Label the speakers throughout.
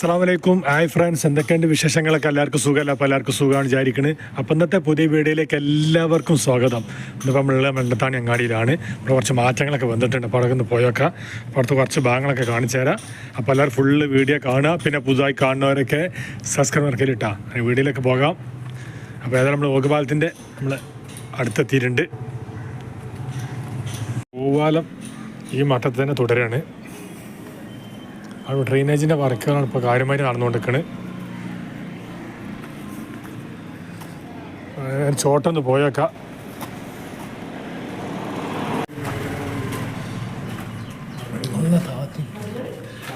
Speaker 1: അസ്സാം വലൈക്കും hi friends എന്തൊക്കെയുണ്ട് വിശേഷങ്ങളൊക്കെ? എല്ലാവർക്കും സുഖമല്ല? അപ്പോൾ എല്ലാവർക്കും സുഖമാണ് വിചാരിക്കുന്നത് അപ്പം ഇന്നത്തെ പുതിയ വീഡിയോയിലേക്ക് എല്ലാവർക്കും സ്വാഗതം. ഇന്നിപ്പോൾ നമ്മളുടെ മണ്ടത്താണി അങ്ങാടിയിലാണ്. ഇവിടെ കുറച്ച് മാറ്റങ്ങളൊക്കെ വന്നിട്ടുണ്ട്. അപ്പോൾ അവിടെ ഒന്ന് പോയേക്കാം. അപ്പുറത്ത് കുറച്ച് ഭാഗങ്ങളൊക്കെ കാണിച്ചു തരാം. അപ്പോൾ എല്ലാവരും ഫുള്ള് വീഡിയോ കാണുക. പിന്നെ പുതുതായി കാണുന്നവരൊക്കെ സബ്സ്ക്രൈബ് മറക്കൽ ഇട്ടാ വീഡിയോയിലേക്ക് പോകാം. അപ്പോൾ ഏതായാലും നമ്മൾ ഓഗപാലത്തിന്റെ നമ്മൾ അടുത്തെത്തിയിട്ടുണ്ട്. പൂവാലം ഈ മട്ടത്തിൽ തന്നെ തുടരാണ്. അവിടെ ഡ്രെയിനേജിന്റെ വർക്കുകളാണ് ഇപ്പോൾ കാര്യമായിട്ട് നടന്നുകൊണ്ടിരിക്കുന്നത് ചോട്ടൊന്ന് പോയേക്കാം. ഒന്ന് താത്തി.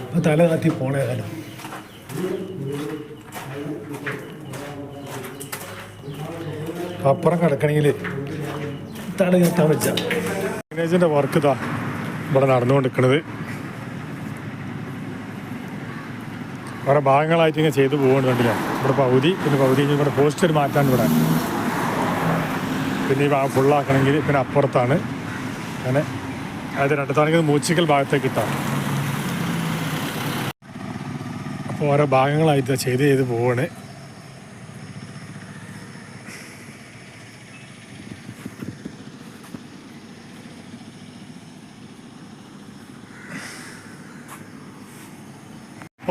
Speaker 1: ഇപ്പൊ തല താത്തി പോണേ കാലം അപ്പുറം കിടക്കണമെങ്കിൽ തല കത്താൻ വെച്ചാൽ ഡ്രെയിനേജിന്റെ വർക്ക് ഇതാ ഇവിടെ നടന്നുകൊണ്ടിരിക്കുന്നത് വേറെ ഭാഗങ്ങളായിട്ട് ഇങ്ങനെ ചെയ്തു പോകുന്നുണ്ടല്ല ഇവിടെ പകുതി പിന്നെ പകുതി കഴിഞ്ഞ് ഇവിടെ പോസ്റ്റർ മാറ്റാൻ ഇവിടെ. പിന്നെ ഈ ഫുള്ളാക്കണമെങ്കിൽ പിന്നെ അപ്പുറത്താണ്. അങ്ങനെ അതായത് രണ്ടത്താണെങ്കിൽ മൂച്ചിക്കൽ ഭാഗത്തേക്ക് ഇട്ടാണ് അപ്പോൾ ഓരോ ഭാഗങ്ങളായിട്ട് ചെയ്ത് ചെയ്ത് പോവാണ്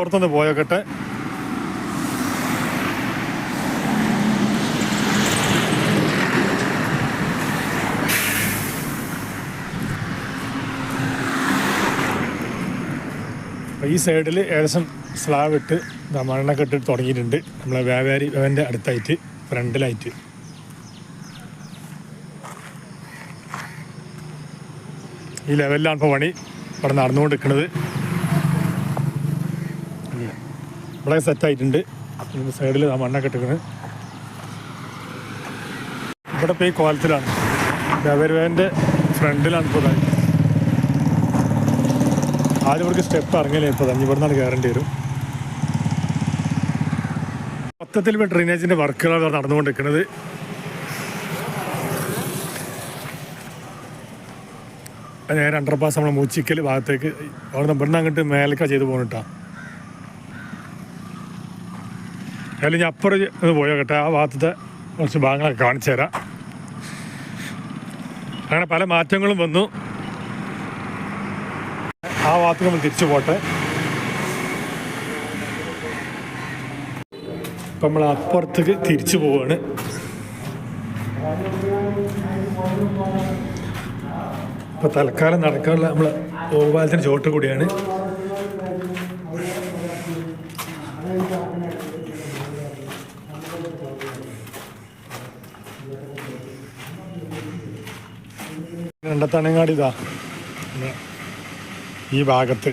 Speaker 1: പുറത്തൊന്ന് പോയോക്കട്ടെ ഈ സൈഡിൽ ഏകദേശം സ്ലാബ് ഇട്ട് മണ്ണ കെട്ടി തുടങ്ങിയിട്ടുണ്ട്. നമ്മളെ വ്യാപാരി അവന്റെ അടുത്തായിട്ട് ഫ്രണ്ടിലായിട്ട്. ഈ ലെവലിലാണ് ഇപ്പോൾ പണി. ഇവിടെ നടന്നുകൊണ്ടിരിക്കുന്നത്. ഇവിടെ സെറ്റായിട്ടുണ്ട്. സൈഡിൽ ആ മണ്ണൊക്കെ ഇട്ടിരിക്കുന്നത് ഇവിടെ ഇപ്പോൾ ഈ കോലത്തിലാണ്. വ്യാപാരിന്റെ ഫ്രണ്ടിലാണ് ഇപ്പോൾ ഇതായി ആദ്യം ഇവർക്ക് സ്റ്റെപ്പ് ഇറങ്ങില്ല ഇപ്പോൾ തന്നെ ഇവിടെ നിന്നാണ് കയറേണ്ടി വരും. മൊത്തത്തിൽ ഇപ്പോൾ ഡ്രെയിനേജിന്റെ വർക്കുകളാണ് നടന്നുകൊണ്ടിരിക്കുന്നത് നേരെ അണ്ടർപാസ് നമ്മളെ മൂച്ചിക്കൽ ഭാഗത്തേക്ക്. അവിടെ നിന്ന് ഇവിടുന്ന് അങ്ങോട്ട് മേലക്ക ചെയ്ത് പോകണിട്ടാ ഞാൻ അപ്പുറം ഒന്ന് പോയോ ആ ഭാഗത്തെ കുറച്ച് ഭാഗങ്ങളൊക്കെ കാണിച്ചു തരാം. അങ്ങനെ പല മാറ്റങ്ങളും വന്നു. ആ ഭാഗത്ത് നമ്മൾ തിരിച്ചു പോട്ടെ. ഇപ്പം നമ്മൾ അപ്പുറത്തേക്ക് തിരിച്ചു പോവാണ്. ഇപ്പം തൽക്കാലം നടക്കാനുള്ള നമ്മൾ ഗോപാലത്തിന് ചോട്ട് കൂടിയാണ്. രണ്ടത്തനങ്ങാടി ഇതാ. ഈ ഭാഗത്ത്.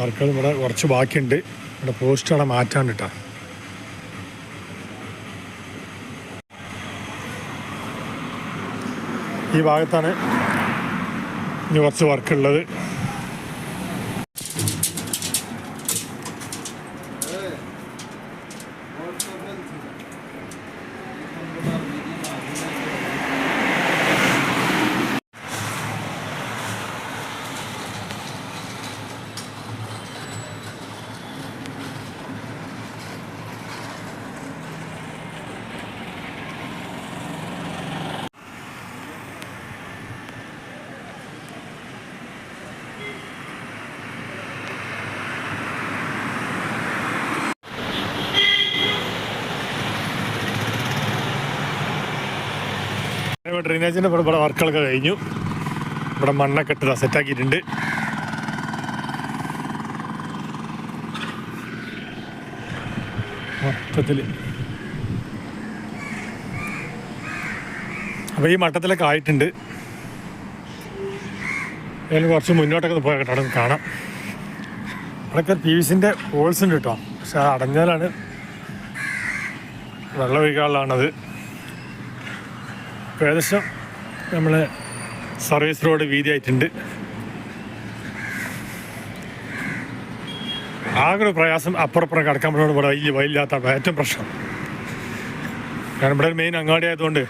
Speaker 1: വർക്കുകൾ ഇവിടെ കുറച്ച് ബാക്കിയുണ്ട്. ഇവിടെ പോസ്റ്റ് അവിടെ മാറ്റാൻ കേട്ടോ ഈ ഭാഗത്താണ് ഇനി കുറച്ച് വർക്കുള്ളത് ഡ്രെയിനേജിന്റെ ഇവിടെ ഇവിടെ വർക്കുകളൊക്കെ കഴിഞ്ഞു. ഇവിടെ മണ്ണൊക്കെ ഇട്ട് സെറ്റാക്കിയിട്ടുണ്ട്. മൊത്തത്തിൽ അപ്പോൾ ഈ മട്ടത്തിലൊക്കെ ആയിട്ടുണ്ട്. അതിന് കുറച്ച് മുന്നോട്ടൊക്കെ പോയ അവിടെ കാണാം. അവിടെയൊക്കെ പി വി സിന്റെ ഹോൾസ് ഉണ്ട് കേട്ടോ. പക്ഷെ അത് അടഞ്ഞാലാണ് വെള്ളം ഒഴിക്കാനുള്ളതാണത് ഏകദേശം നമ്മൾ സർവീസ് റോഡ് വീതിയായിട്ടുണ്ട്. ആകെ ഒരു പ്രയാസം അപ്പുറപ്പുറം കിടക്കുമ്പോഴോട് ഇവിടെ വലിയ വയില്ലാത്ത ഏറ്റവും പ്രശ്നം. കാരണം ഇവിടെ ഒരു മെയിൻ അങ്ങാടി ആയതുകൊണ്ട്.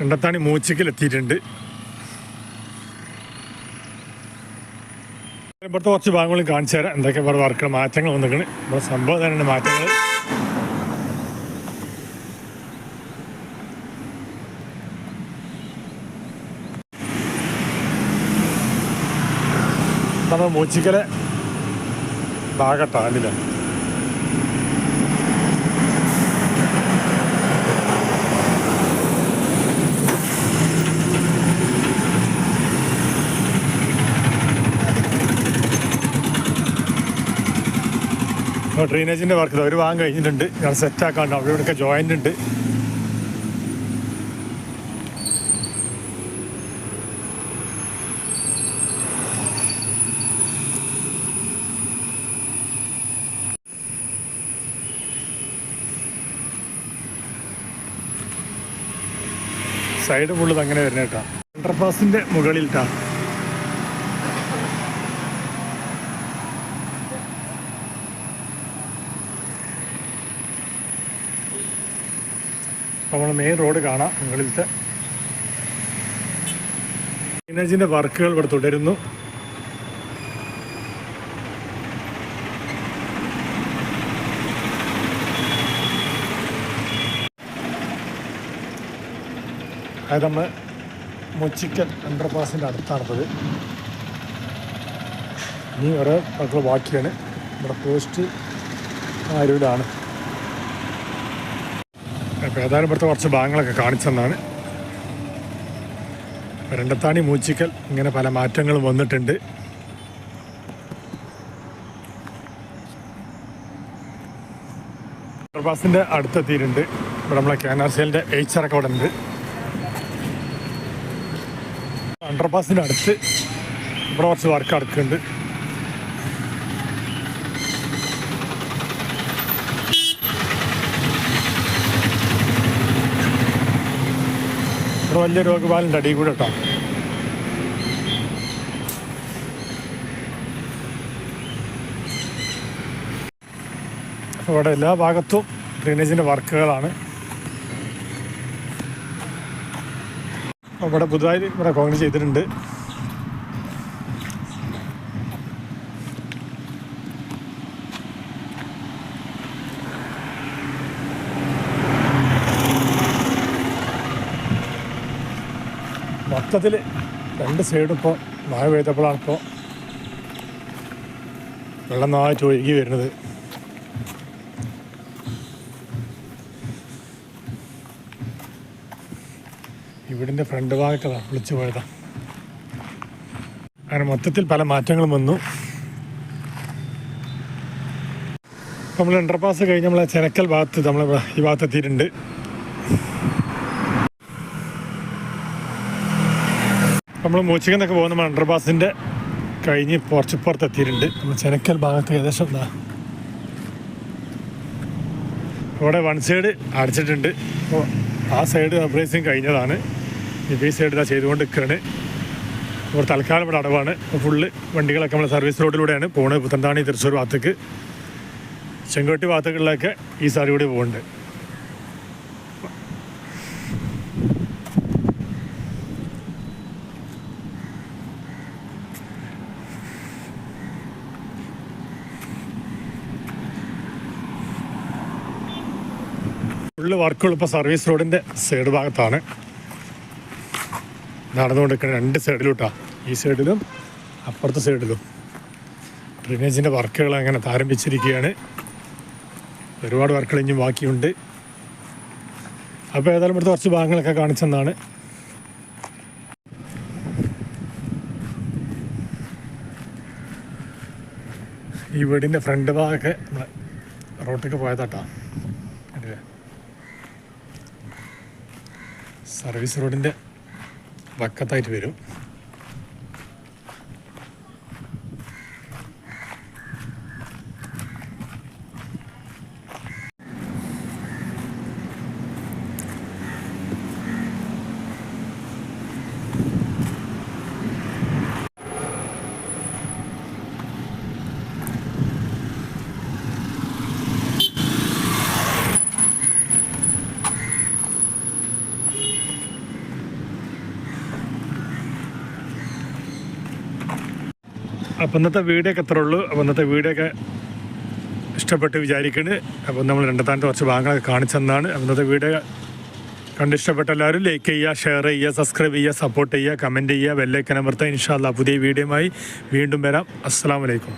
Speaker 1: രണ്ടത്താണി മൂച്ചക്കിലെത്തിയിട്ടുണ്ട്. ഇവിടുത്തെ കുറച്ച് ഭാഗങ്ങളും കാണിച്ചു തരാം. എന്തൊക്കെ ഇവിടെ വർക്കുകൾ മാറ്റങ്ങൾ വന്നിരിക്കണ് ഇവിടെ സംഭവം തന്നെയാണ് മാറ്റങ്ങൾ. നമ്മൾ ഭാഗത്താണ് ഡ്രെയിനേജിന്റെ വർക്ക് ഒരു ഭാഗം കഴിഞ്ഞിട്ടുണ്ട്. ഞാൻ സെറ്റ് ആക്കാണ്ട് അവിടെ ഇവിടെയൊക്കെ ജോയിന്റ് ഉണ്ട്. സൈഡ് ഫുള്ള് അങ്ങനെ വരുന്നേട്ടാ അണ്ടർപാസിന്റെ മുകളിൽട്ടാ നമ്മൾ മെയിൻ റോഡ് കാണാം മുകളിലത്തെ. ഡ്രെയിനേജിന്റെ വർക്കുകൾ ഇവിടെ തുടരുന്നു. അത് നമ്മൾ മുച്ചിക്കൽ അണ്ടർപാസിന്റെ അടുത്താണിപ്പത് ഇനി ഓരോ വർക്കുകൾ ബാക്കിയാണ്. ഇവിടെ പോസ്റ്റ് ആരൂലാണ് അപ്പോൾ ഏതായാലും ഇവിടുത്തെ കുറച്ച് ഭാഗങ്ങളൊക്കെ കാണിച്ചെന്നാണ്. രണ്ടത്താണി മൂച്ചിക്കൽ ഇങ്ങനെ പല മാറ്റങ്ങളും വന്നിട്ടുണ്ട്. ബസിന്റെ അടുത്തെത്തിയിട്ടുണ്ട്. ഇവിടെ നമ്മളെ കെ എൻ ആർ സിഎലിന്റെ എയ്ച്ചറൊക്കെ റെക്കോർഡ് ഉണ്ട്. അണ്ടർപാസിന്റെ അടുത്ത് ഇവിടെ കുറച്ച് വർക്ക് നടക്കുന്നുണ്ട്. ഇവിടെ വലിയ രോഗപാലിന്റെ അടിയിൽ കൂടെ കേട്ടോ. ഇവിടെ എല്ലാ ഭാഗത്തും ഡ്രെയിനേജിന്റെ വർക്കുകളാണ്. ഇവിടെ പുതുതായി ഇവിടെ കോൺക്രീറ്റ് ചെയ്തിട്ടുണ്ട്. മൊത്തത്തിൽ രണ്ട് സൈഡും ഇപ്പോൾ മഴ പെയ്തപ്പോഴാണ് ഇപ്പോൾ വെള്ളം നന്നായിട്ട് ഒഴുകി വരുന്നത്. വീടിന്റെ ഫ്രണ്ട് ഭാഗത്താണ് വിളിച്ചു പോയതാ. അങ്ങനെ മൊത്തത്തിൽ പല മാറ്റങ്ങളും വന്നു. നമ്മൾ അണ്ടർപാസ് കഴിഞ്ഞ് നമ്മളെ ചെനക്കൽ ഭാഗത്ത് നമ്മൾ ഈ ഭാഗത്ത് എത്തിയിട്ടുണ്ട് നമ്മൾ മൂച്ചിക്കുന്നൊക്കെ പോകുന്ന അണ്ടർപാസിന്റെ കഴിഞ്ഞ് കുറച്ചിപ്പുറത്ത് എത്തിയിട്ടുണ്ട് നമ്മൾ ചെനക്കൽ ഭാഗത്ത് ഏകദേശം എന്താ ഇവിടെ വൺ സൈഡ് അടച്ചിട്ടുണ്ട്. അപ്പോൾ ആ സൈഡ് അപ്രൈസിങ് കഴിഞ്ഞതാണ്. ഇപ്പോൾ ഈ സൈഡ് ഇതാ ചെയ്തുകൊണ്ട് നിൽക്കുകയാണ് ഇവിടെ തൽക്കാലം ഇവിടെ അടവാണ്. അപ്പോൾ ഫുള്ള് വണ്ടികളൊക്കെ നമ്മൾ സർവീസ് റോഡിലൂടെയാണ് പോകുന്നത് പുത്തൻതാണി തൃശ്ശൂർ ഭാഗത്തേക്ക്. ചെങ്കോട്ടി ഭാഗത്തേക്കുള്ളതൊക്കെ ഈ സാരി കൂടി പോകുന്നുണ്ട്. ഫുള്ള് വർക്കുകൾ ഇപ്പോൾ സർവീസ് റോഡിന്റെ സൈഡ് ഭാഗത്താണ്. നടന്നുകൊണ്ടിരിക്കുന്ന രണ്ട് സൈഡിലോട്ടാണ് ഈ സൈഡിലും അപ്പുറത്തെ സൈഡിലും ഡ്രെയിനേജിന്റെ വർക്കുകൾ അങ്ങനെ ആരംഭിച്ചിരിക്കുകയാണ്. ഒരുപാട് വർക്കുകൾ ഇനിയും ബാക്കിയുണ്ട്. അപ്പോൾ ഏതായാലും ഇവിടുത്തെ കുറച്ച് ഭാഗങ്ങളൊക്കെ കാണിച്ചെന്നാണ്. ഈ വീടിന്റെ ഫ്രണ്ട് ഭാഗമൊക്കെ നമ്മളെ റോട്ടിലേക്ക് പോയതാട്ടാ. കണ്ടില്ലേ? സർവീസ് റോഡിന്റെ വക്കത്തായിട്ട് വരും. അപ്പം ഇന്നത്തെ വീഡിയോ ഒക്കെ എത്ര ഉള്ളൂ. അപ്പം ഇന്നത്തെ വീഡിയോ ഒക്കെ ഇഷ്ടപ്പെട്ട് വിചാരിക്കണ്. അപ്പം നമ്മൾ രണ്ടാമത്തെ കുറച്ച് ഭാഗങ്ങളൊക്കെ കാണിച്ചെന്നാണ് അപ്പം ഇന്നത്തെ വീഡിയോ കണ്ട് ഇഷ്ടപ്പെട്ട എല്ലാവരും ലൈക്ക് ചെയ്യുക ഷെയർ ചെയ്യുക സബ്സ്ക്രൈബ് ചെയ്യുക സപ്പോർട്ട് ചെയ്യുക കമന്റ് ചെയ്യുക ബെല്ലൈക്കൻ അമർത്തുക. ഇൻഷാല്ല പുതിയ വീഡിയോയുമായി വീണ്ടും വരാം. അസ്സാം വലൈക്കും